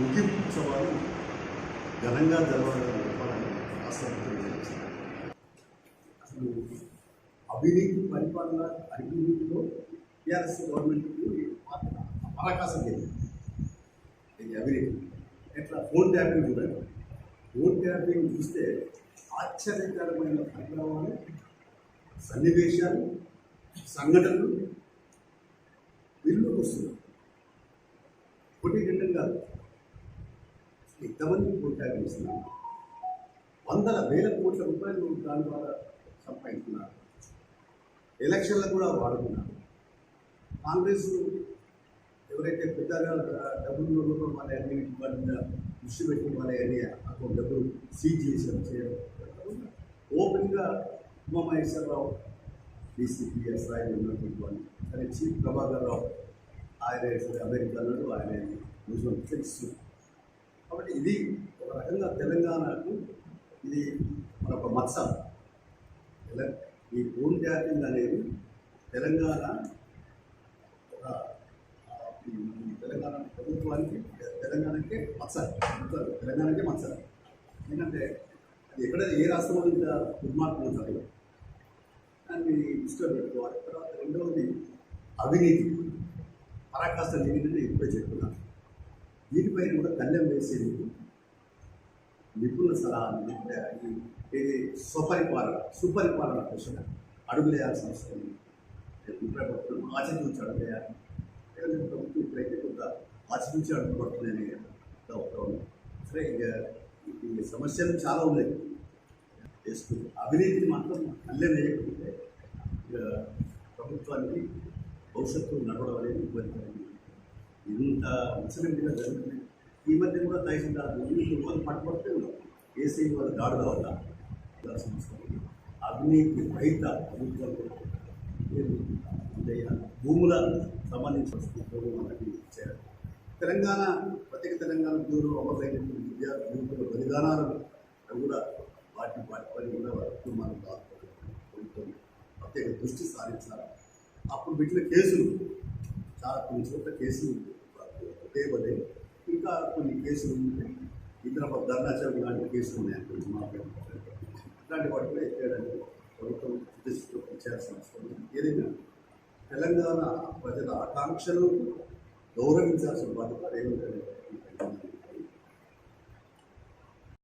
ముగింపు ఘనంగా జరగడం చెప్పాలని అసలు అవినీతి పరిపాలన అభివృద్ధిలో టీఆర్ఎస్ గవర్నమెంట్కు అవకాశం జరిగింది అవినీతి. ఇట్లా ఫోన్ ట్యాపింగ్ చూడండి ఫోన్ ట్యాపింగ్ చూస్తే ఆశ్చర్యకరమైన పరిణామాలు సన్నివేశాలు సంఘటనలు వీళ్ళకి వస్తున్నాయి. ఎంతమంది ఫోన్ ఇస్తున్నారు వందల వేల కోట్ల రూపాయలు దాని ద్వారా సంపాదిస్తున్నారు. ఎలక్షన్లకు కూడా వాడుకున్నారు. కాంగ్రెస్ ఎవరైతే పెద్దగా డబ్బులు రూపం వాళ్ళ అన్ని వాటి మీద దృష్టి పెట్టి వాళ్ళ అన్ని అకౌంట్ డబ్బులు సీజ్ చేసాం చేయడం ఓపెన్గా ఉమామహేశ్వరరావు డీసీపీ స్థాయిలో ఉన్నటువంటి వాళ్ళు సరే చీఫ్ ప్రభాకర్ రావు ఆయన అమెరికాలో ఆయన న్యూజిలాండ్ తెలుసు. కాబట్టి ఇది ఒక రకంగా తెలంగాణకు ఇది మన ఒక మత్స ఈ భూమి ట్యాపింగ్ అనేది తెలంగాణ ఒక ఈ తెలంగాణ ప్రభుత్వానికి తెలంగాణకే మత్స తెలంగాణకే మత్స ఎందుకంటే అది ఎక్కడ ఏ రాష్ట్రంలో ఇంత దుర్మార్గం జరగదు దాన్ని దృష్టిలో పెట్టుకోవాలి. తర్వాత రెండవది అవినీతి. పరాకాష్ట లేనిదని ఇప్పుడే చెప్తున్నాను. దీనిపైన కూడా కళ్యం వేసేందుకు నిపుణుల సలహాలు అంటే ఈ- ఇది స్వపరిపాలన సుపరిపాలన కోసం అడుగులేయాల్సిన అవసరం ఉంది. ప్రభుత్వం ఆచరించి అడుగులేయాలి లేదంటే ప్రభుత్వం ఇప్పుడైతే కొంత ఆచరించి అడుగుపడుతుందని ఉంది సరే ఇక ఈ సమస్యలు చాలా ఉన్నాయి. చేసుకుంది అవినీతిని మాత్రం కళ్యాణ్ వేయకపోతే ఇక ప్రభుత్వానికి భవిష్యత్తు నడవడం అనేది ఇబ్బంది. ఇన్సిడెంట్ ఇలా జరుగుతుంది ఈ మధ్య కూడా తహసీల్దార్ రోజు పట్టుబడితే ఏసీ వాళ్ళ దాడుల వల్ల ఇలా సమస్య అవినీతి రహిత భూముల సంబంధించిన మనకి ఇచ్చారు? తెలంగాణ ప్రత్యేక తెలంగాణ బ్యూరో అమలైనటువంటి విద్యా యువకుల బలిదానాలను అవి కూడా వాటి వాటి పని కూడా వారి కుటుంబాలు ప్రభుత్వం ప్రత్యేక దృష్టి సారించాలి. అప్పుడు పెట్టిన కేసులు చాలా కొన్ని చోట్ల కేసులు చేయబడ్డాయి ఇంకా కొన్ని కేసులు ఉన్నాయి ఇతర ధర్నాచరణ లాంటి కేసులు ఉన్నాయి అనుకోండి మా ఇట్లాంటి వాటి కూడా ఎక్కడానికి ప్రభుత్వం దృష్టిలో చేయాల్సిన అవసరం ఏదైనా తెలంగాణ ప్రజల ఆకాంక్షలు గౌరవించాల్సిన బాధ్యత రేవంత్ రెడ్డి